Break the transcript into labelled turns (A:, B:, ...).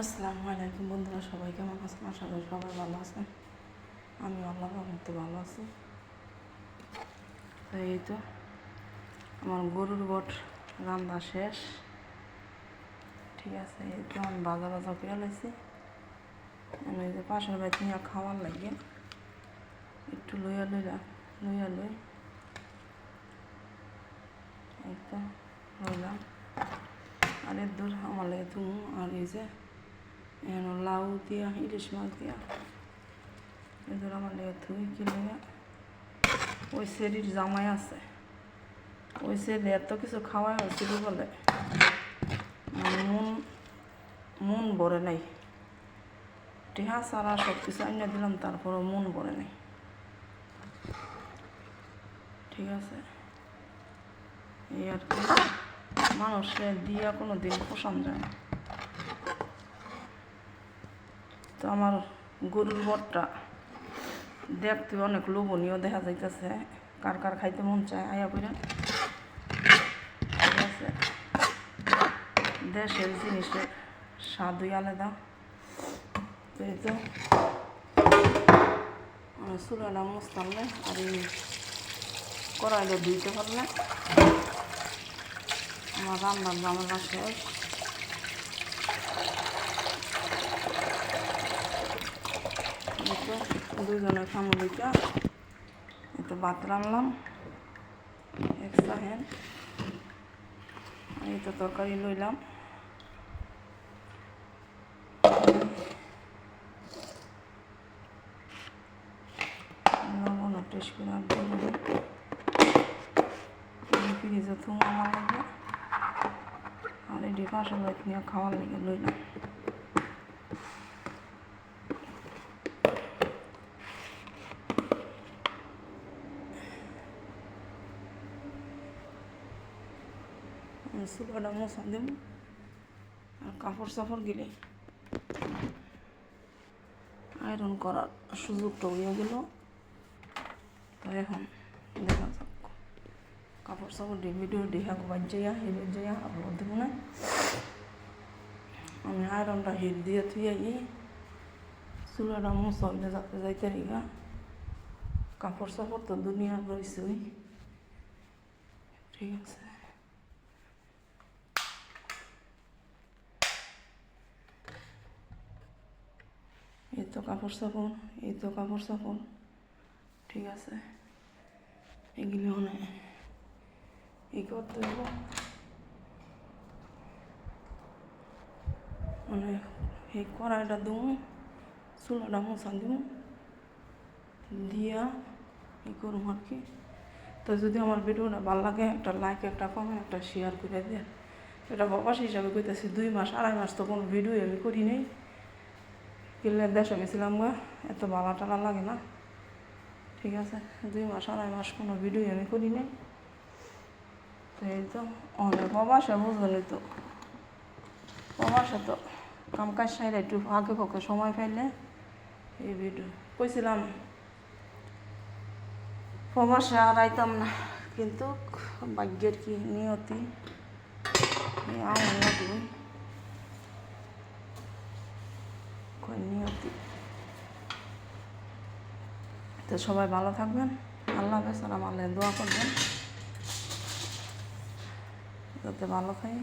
A: আসসালামু আলাইকুম বন্ধুরা, সবাই কেমন আছেন? আশা করি সবাই ভালো আছেন। আমি আল্লাহ রহমতে ভালো আছি। তো এই তো, আমার গরুর বট রান্না শেষ। ঠিক আছে, এই তো আমি বাজার বাজার করে লাইছি আমি যে পাশের বাড়ি নিয়ে খাওয়ার লাগে। একটু লইয়া লইলা, লইয়া লই। এই তো লইলাম। আর দূর, আমার লাগে তুমি আর এই যে এখানে লাউ দিয়া ইলিশ মাছ দিয়া এ দূর আমার লেগে থুই কি লেগে ওই সেরির জামাই আছে ওই সেরি এত কিছু খাওয়াই হয়েছিল বলে মন মন ভরে নাই টেহা সারা সব কিছু আনিয়ে দিলাম তারপরও মন ভরে নাই ঠিক আছে এই আর কি মানুষের দিয়া কোনো দিন পোষণ যায় না তো আমার গরুর বটটা দেখতে অনেক লোভনীয় দেখা যাইতেছে। কার কার খাইতে মন চায়, আয়া আছে। দেশের জিনিসের স্বাদই আলাদা। এই তো। চুলাটা মুস্তালে আর এই কড়াইলে ধুইতে পারলে আমার রান্নার জামাটা শেষ এই তো দুজনের ফ্যামিলিটা একটু ভাত রান্নাম এক্সট্রা হ্যান্ড এই তো তরকারি লইলাম। আর ফ্রিজে থুম আমার আর এটি পাশে নিয়ে খাওয়ার লেগে লইলাম। চুলাটা মশা দেব। আর কাপড় চাপড় গেলে আয়রন করার সুযোগটা হয়ে গেল। তো এখন দেখা যাক। কাপড় দিয়ে ভিডিও দেখা বাজ যাইয়া হেবের যাইয়া আপলোড দেবো না। আমি আয়রনটা হিট দিয়ে থুয়ে ই চুলাটা মশা হইলে যাতে যাইতে রিগা কাপড় চাপড় তো দুনিয়া রয়েছে ঠিক আছে। এই তো কাপড় চাপড় এই তো কাপড় চাপড় ঠিক আছে। এগুলি মানে ই করতে হইব মানে এই কড়াইটা দেবো, চুলাটা মশা দেবো। দিয়া ই করব আর কি। তো যদি আমার ভিডিওটা ভালো লাগে, একটা লাইক একটা কমেন্ট একটা শেয়ার করে দেন এটা বাবাস হিসাবে কইতেছি, দুই মাস, আড়াই মাস তো কোনো ভিডিও আমি করি নেই। কিনলে দেশে গেছিলাম গা, এত ভালো টালা লাগে না। ঠিক আছে, দুই মাস, আড়াই মাস কোনো ভিডিও আমি করি তো এই তো, অনেক প্রবাসে বুঝলি তো। প্রবাসে তো। কাম কাজ সাইড একটু আগে পক্ষে সময় পাইলে এই ভিডিও কইছিলাম প্রবাসে আর আইতাম না, কিন্তু ভাগ্যের কি নিয়তি? আমার কই নিয়তি তো সবাই ভালো থাকবেন। আল্লাহ হাফেজ আর আমার দোয়া করবেন। যাতে ভালো খাই